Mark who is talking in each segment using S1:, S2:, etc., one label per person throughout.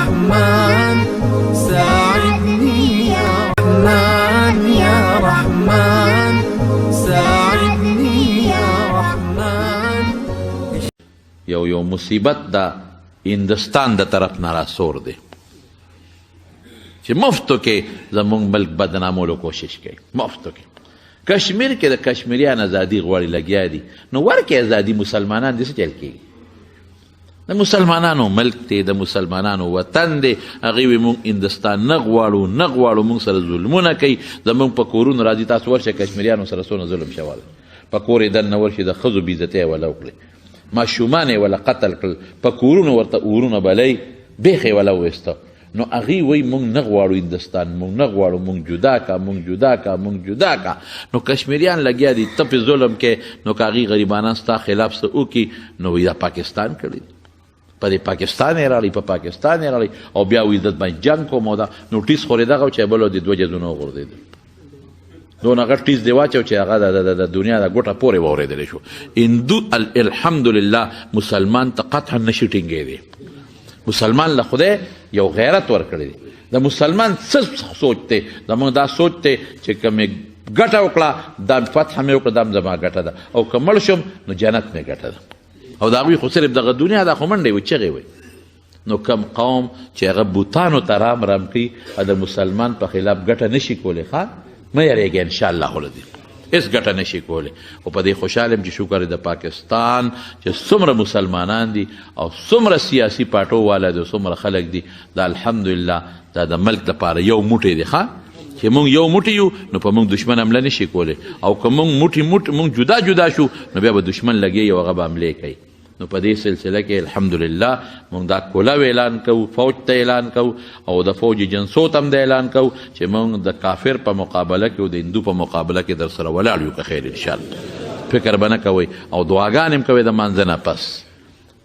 S1: رحمن ساعدني يا رحمن يا رحمن ساعدني يا رحمن
S2: یو یو مصیبت دا هندستان د طرف نه راسور دی چې مفتو کې زمونږ ملک بدنامولو کوشش کوي مفتو کې کشمیر کې د کشمیریان ازادي غواړي لګیا دي نو ورکې ازادي مسلمانان دي څه چل کېږي د مسلمانانو ملک دی د مسلمانانو وطن دی. هغې وي مونږ هندستان نه غواړو نه غواړو مونږ سره ظلمونه کوي. زمونږ په کورونو راځي تاسو ورشه کشمیریانو سره څونه ظلم شوی په کور یې دننه ورشي د بېزتۍ یې وله وکړي. ماشومان وله قتل کړل. په کورونو ورته اورونه بلی بیخ یې وله وویسته نو هغې وایي مونږ نه غواړو هندستان مونږ نه غواړو مونږ جدا کا مونږ جدا کا مونږ جدا کا. نو کشمیریان لګیا دي ته پې ظلم کې. نو هغې غریبانان ستا خلاف څه وکړي نو وایي دا پاکستان کړي په پاکستان راړي په پاکستان راړي او بیا دلته باندې جنګ کوم دا نوټیس خورې دغه چې بلو د دوه جزونو وغورځېده دونه غټ ټیز دی واچو چې هغه د- دنیا د ګوټه پورې واورېدلی شو هندو ال- الحمدلله مسلمان ته قطعا نشي ټینګېدی مسلمان له خدای یو غیرت ورکړی دی د مسلمان څه سوچ دی زموږ دا سوچ دی چې کومې ګټه وکړه دا فتح مې وکړه دا زما ګټه ده او که مړ شم نو جنت مې ګټه ده او د هغوی خو صرف دغه دنیا دا خو منډې وي چغې وي نو کم قوم چې هغه بوتانو ته رام رام کوي د مسلمان په خلاف ګټه نشي کولی ښه مه یریږئ انشاءالله ولدي هیڅ ګټه نشي کولی او په دې خوشحاله یم چې شکر د پاکستان چې څومره مسلمانان دي او څومره سیاسي پاټو والا دي څومره خلک دي. دا الحمدلله دا د ملک لپاره یو موټی دی ښه چې مونږ یو موټی یو نو په مونږ دشمن حمله نشي کولی او که مونږ موټی موټ مونږ جدا جدا شو نو بیا به دشمن لګي او هغه به حملې کوي نو په دې سلسله کې الحمدلله مونږ دا کولاو اعلان کوو فوج ته اعلان کوو او د فوج جنسو ته هم د اعلان کوو چې مونږ د کافر په مقابله کې او د هندو په مقابله کې در سره ولاړ یو که خیر انشاءالله. فکر به نه کوئ. او دعاګانې هم کوئ د مانځه نه پس.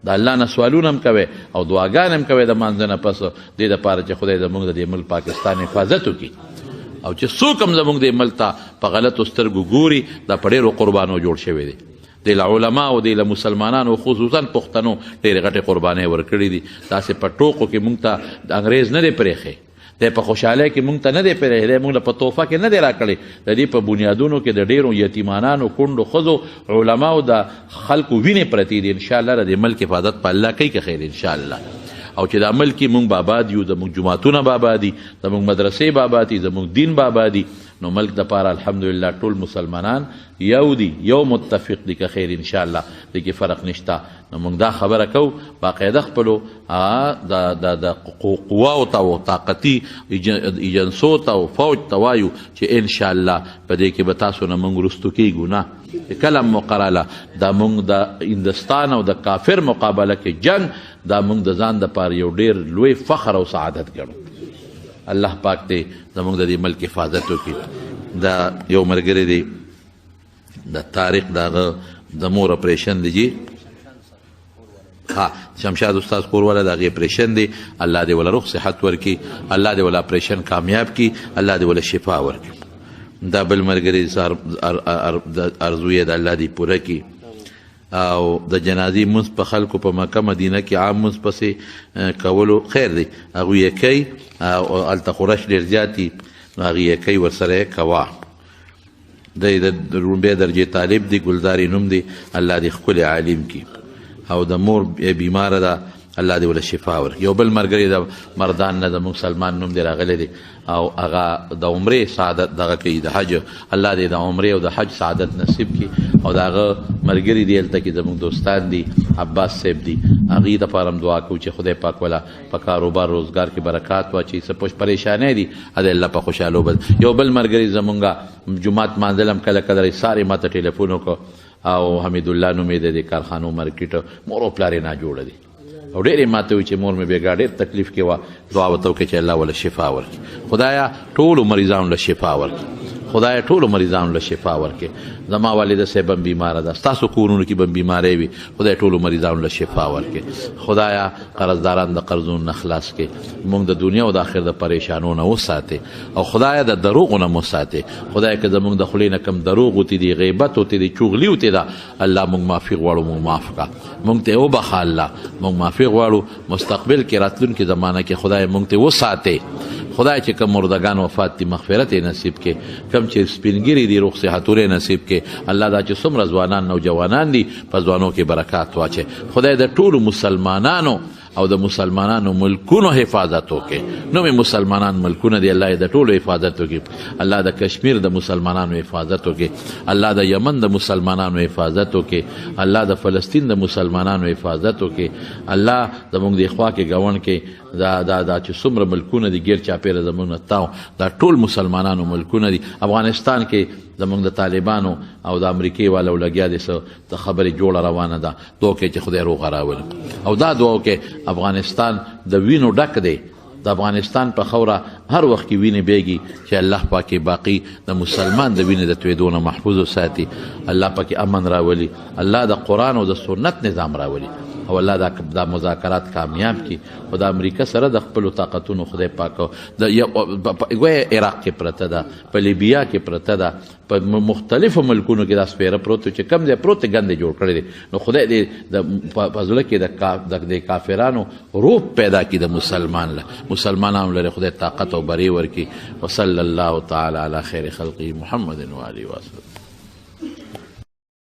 S2: د الله نه سوالونه هم کوي او دعاګانې هم کوي د مانځه نه پس. دې دپاره چې خدای زموږ د دې ملک پاکستان حفاظت وکړي. او چې څوک هم زموږ د ملک ته په غلطو سترګو ګوري دا په ډېرو قربانو جوړ شوی دی د علما او د مسلمانانو خصوصا پښتنو ډېرې غټې قربانۍ ورکړي دي. داسې په ټوکو کې مونږ ته د انګریز نه دی پرېښی دی په خوشحالۍ کې مونږ ته نه دی پرېښی دی مونږ په تحفه کې نه دی راکړی د دې په بنیادونو کې د ډېرو یتیمانانو کونډو ښځو علماو د خلکو وینې پرتې دي انشاءالله د دې ملک حفاظت په الله کوي که خیر انشاءالله. او چې دا ملک مونږ باباد یو زموږ جوماتونه باباد دي زموږ مدرسې باباد دي زموږ دین باباد دي نو ملک د پاره الحمدلله ټول مسلمانان یو دي یو متفق دي که خیر ان شاء الله د کې فرق نشته. نو موږ دا خبره کو باقاعده خپلو د د د قوا او او طاقتي ایجنسو ته او فوج ته وایو چې ان شاء الله په دې کې به تاسو نه موږ رستو کیږو نه. کلم مقرله دا موږ د هندستان او د کافر مقابله کې جنگ دا موږ د ځان د پاره یو ډیر لوی فخر او سعادت ګڼو الله پاک دې زموږ د دې ملک حفاظت وکړي. دا یو مرګری دی د تاریخ دغه د مور اپریشن دی ها شمشاد استاد کور ولا دغه اپریشن دی. الله دې ولا روح صحت ورکي الله دې ولا اپریشن کامیاب کی الله دې ولا شفا ورکي دا بل مرګری سار ارزوی د الله دې پوره کی او د جنازي مونږ په خلکو په مکه مدینه کې عام مونږ پسې کولو. خیر دی. هغه یې کوي او الته خورش ډیر زیاتی هغه یې کوي ورسره کوا. د رومبه درجه طالب دی ګلزاري نوم دی. الله دې خپل عالم کی او د مور بیمار ده الله دې ول شفا ور یو بل مرګري د مردان نه د مسلمان نوم دی راغلی دی. او هغه د عمره سعادت دغه کوي د حج. الله دې د عمره او د حج سعادت نصیب کی او داغه مرګري دی الته کې زموږ دوستان دي عباس صاحب دي. هغه د پارم دعا کو چې خدای پاک ولا په کاروبار روزګار کې برکات واچي څه پوښ پریشانې دي اده الله په خوشاله بل یو بل مرګري زمونږه جمعات مانځلم کله کله ساري ماته ټلیفون وکړ او حمید الله نومې د کارخانو مارکیټ مورو پلارې نه جوړ دي او ډېرې ماته وي چې مور مې بېګا ډېر تکلیف کې وه دعا ورته وکړه چې الله وله شفا ورکړي خدایا ټولو مریضانو له شفا ورکړي خدای ټول مریضانو له شفا ورکړي. زما والده صاحب هم بیماره ده. تاسو کورونو کې به بیماری وي. خدای ټول مریضانو له شفا ورکړي. خدایا قرضداران د قرضونو نه خلاص کړي. موږ د دنیا او د آخرت د پریشانونو نه وساتي او خدایا د دروغ نه مساتي خدای که زموږ د خلینو کم دروغ وتی دي غیبت وتی دي چغلی وتی دا الله موږ معافي غواړو موږ معاف کا. موږ ته وبخا الله. موږ معافي غواړو. مستقبل کې راتلونکي زمانہ کې خدای موږ ته وساتي خدای چې کوم مردگان وفات دي مغفرت نصیب کې کم چې سپینګری دي روغ صحتونه نصیب کې الله دا چې څومره ځوانان نوجوانان دي په ځوانو کې برکات واچي. خدای د ټولو مسلمانانو او د مسلمانانو ملکونو حفاظت وکړي. نو مې مسلمانان ملکونه دی الله د ټولو حفاظت وکړي. الله د کشمیر د مسلمانانو حفاظت وکړي. الله د یمن د مسلمانانو حفاظت وکړي. الله د فلسطین د مسلمانانو حفاظت وکړي. الله زموږ د خوا کې گاون کې دا دا دا چې څومره ملکونه دي غیر چاپیره زموږ تاو. دا ټول مسلمانانو ملکونه دي. افغانستان کې زموږ د طالبانو او د امریکای والو لګیا دي سو ته خبره جوړه روانه ده. دوکې چې خدای روغ راول او دا دوه کې افغانستان د وینو ډک دی. د افغانستان په خوره هر وخت کې ویني بیږي چې الله پاکي باقی د مسلمان د وینې د تویدونه محفوظ ساتي الله پاکي امن راولي. الله د قران او د سنت نظام راولي او الله دا دا مذاکرات کامیاب کی او د امریکا سره د خپل طاقتونو خدای پاک د یو عراق کې پرته ده په لیبیا کې پرته ده په مختلفو ملکونو کې دا سپیره پروت چې کم دی پروت ګند جوړ کړی دی نو خدای دې د فضل کې د د کافرانو روپ پیدا کی د مسلمان له مسلمانانو لپاره خدای طاقت او بری ورکی وصلی الله تعالی علی خیر خلقی محمد و علیه وسلم